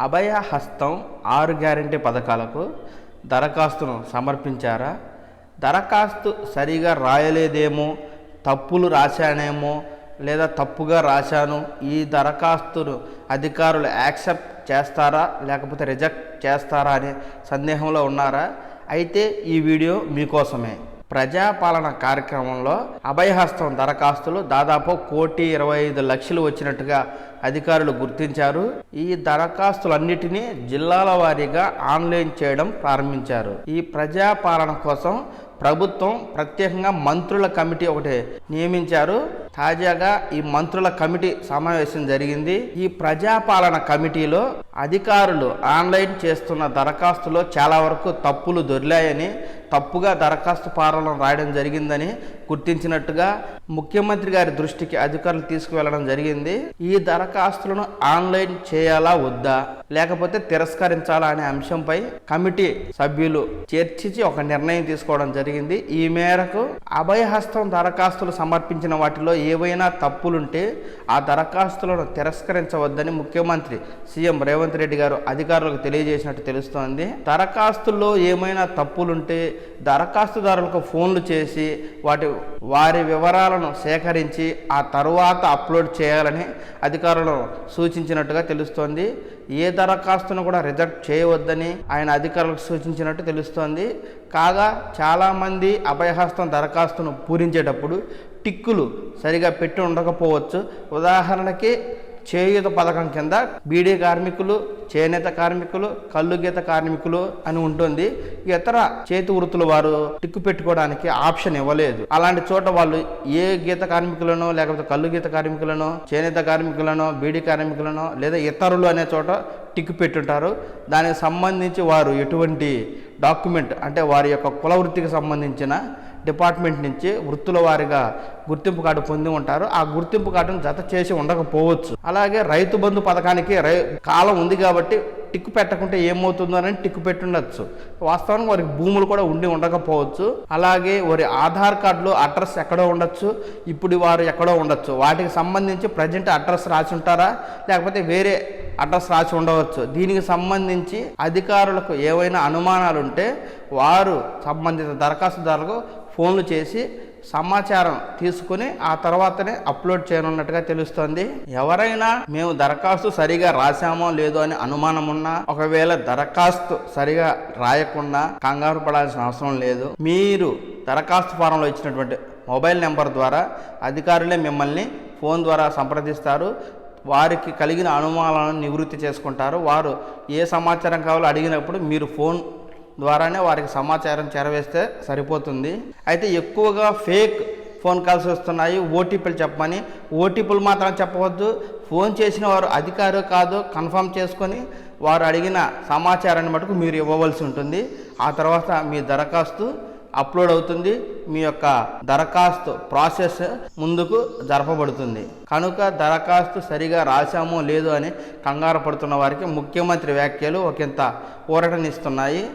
అభయ హస్తం ఆరు గ్యారంటీ పథకాలకు దరఖాస్తును సమర్పించారా? దరఖాస్తు సరిగా రాయలేదేమో? తప్పులు రాశానేమో? లేదా తప్పుగా రాశాను? ఈ దరఖాస్తును అధికారులు యాక్సెప్ట్ చేస్తారా? లేకపోతే రిజెక్ట్ చేస్తారా అనే సందేహంలో ఉన్నారా? అయితే ఈ వీడియో మీకోసమే. ప్రజాపాలన కార్యక్రమంలో అభయహస్తం దరఖాస్తులు దాదాపు కోటి ఇరవై ఐదు లక్షలు వచ్చినట్టుగా అధికారులు గుర్తించారు. ఈ దరఖాస్తులన్నిటినీ జిల్లాల వారీగా ఆన్లైన్ చేయడం ప్రారంభించారు. ఈ ప్రజాపాలన కోసం ప్రభుత్వం ప్రత్యేకంగా మంత్రుల కమిటీ ఒకటి నియమించారు. తాజాగా ఈ మంత్రుల కమిటీ సమావేశం జరిగింది. ఈ ప్రజాపాలన కమిటీలో అధికారులు ఆన్లైన్ చేస్తున్న దరఖాస్తులో చాలా వరకు తప్పులు దొరిలాయని తప్పుగా దరఖాస్తు పాలన రాయడం జరిగిందని గుర్తించినట్టుగా ముఖ్యమంత్రి గారి దృష్టికి అధికారులు తీసుకువెళ్ళడం జరిగింది. ఈ దరఖాస్తులను ఆన్లైన్ చేయాలా వద్దా లేకపోతే తిరస్కరించాలా అనే అంశంపై కమిటీ సభ్యులు చర్చించి ఒక నిర్ణయం తీసుకోవడం జరిగింది. ఈ మేరకు అభయహస్తం దరఖాస్తులు సమర్పించిన వాటిలో ఏవైనా తప్పులుంటే ఆ దరఖాస్తులను తిరస్కరించవద్దని ముఖ్యమంత్రి సీఎం రేవంత్ రెడ్డి గారు అధికారులకు తెలియజేసినట్టు తెలుస్తోంది. దరఖాస్తుల్లో ఏమైనా తప్పులుంటే దరఖాస్తుదారులకు ఫోన్లు చేసి వాటి వారి వివరాలను సేకరించి ఆ తరువాత అప్లోడ్ చేయాలని అధికారులు సూచించినట్టుగా తెలుస్తోంది. ఏ దరఖాస్తును కూడా రిజెక్ట్ చేయవద్దని ఆయన అధికారులకు సూచించినట్టు తెలుస్తోంది. కాగా చాలామంది అభయహస్తం దరఖాస్తును పూరించేటప్పుడు టిక్కులు సరిగా పెట్టి ఉండకపోవచ్చు. ఉదాహరణకి చేయూత పథకం కింద బీడీ కార్మికులు చేనేత కార్మికులు కళ్ళు గీత కార్మికులు అని ఉంటుంది. ఇతర చేతి వృత్తుల వారు టిక్కు పెట్టుకోవడానికి ఆప్షన్ ఇవ్వలేదు. అలాంటి చోట వాళ్ళు ఏ గీత కార్మికులను లేకపోతే కళ్ళు గీత కార్మికులను చేనేత కార్మికులను బీడీ కార్మికులను లేదా ఇతరులు అనే చోట టిక్ పెట్టుంటారు. దానికి సంబంధించి వారు ఎటువంటి డాక్యుమెంట్ అంటే వారి యొక్క కుల వృత్తికి సంబంధించిన డిపార్ట్మెంట్ నుంచి వృత్తుల వారిగా గుర్తింపు కార్డు పొంది ఉంటారు. ఆ గుర్తింపు కార్డును జత చేసి ఉండకపోవచ్చు. అలాగే రైతు బంధు పథకానికి రై కాలం ఉంది కాబట్టి టిక్కు పెట్టకుంటే ఏమవుతుందో అని టిక్కు పెట్టుండొచ్చు. వాస్తవానికి వారికి భూములు కూడా ఉండి ఉండకపోవచ్చు. అలాగే వారి ఆధార్ కార్డులో అడ్రస్ ఎక్కడో ఉండొచ్చు. ఇప్పుడు వారు ఎక్కడో ఉండొచ్చు. వాటికి సంబంధించి ప్రజెంట్ అడ్రస్ రాసి ఉంటారా? లేకపోతే వేరే అడ్రస్ రాసి ఉండవచ్చు. దీనికి సంబంధించి అధికారులకు ఏవైనా అనుమానాలు ఉంటే వారు సంబంధిత దరఖాస్తుదారులకు ఫోన్లు చేసి సమాచారం తీసుకుని ఆ తర్వాతనే అప్లోడ్ చేయనున్నట్టుగా తెలుస్తోంది. ఎవరైనా మేము దరఖాస్తు సరిగా రాశామో లేదో అని అనుమానం ఉన్నా ఒకవేళ దరఖాస్తు సరిగా రాయకుండా కంగారు పడాల్సిన అవసరం లేదు. మీరు దరఖాస్తు ఫారంలో ఇచ్చినటువంటి మొబైల్ నెంబర్ ద్వారా అధికారులే మిమ్మల్ని ఫోన్ ద్వారా సంప్రదిస్తారు. వారికి కలిగిన అనుమానాలను నివృత్తి చేసుకుంటారు. వారు ఏ సమాచారం కావాలో అడిగినప్పుడు మీరు ఫోన్ ద్వారానే వారికి సమాచారం చేరవేస్తే సరిపోతుంది. అయితే ఎక్కువగా ఫేక్ ఫోన్ కాల్స్ వస్తున్నాయి. ఓటీపీలు చెప్పమని ఓటీపీలు మాత్రం చెప్పవద్దు. ఫోన్ చేసిన వారు అధికారు కాదు కన్ఫర్మ్ చేసుకొని వారు అడిగిన సమాచారాన్ని మటుకు మీరు ఇవ్వవలసి ఉంటుంది. ఆ తర్వాత మీ దరఖాస్తు అప్లోడ్ అవుతుంది. మీ యొక్క దరఖాస్తు ప్రాసెస్ ముందుకు జరపబడుతుంది. కనుక దరఖాస్తు సరిగా రాశామో లేదో అని కంగారు పడుతున్న వారికి ముఖ్యమంత్రి వ్యాఖ్యలు ఒకంత ఊరటనిస్తున్నాయి.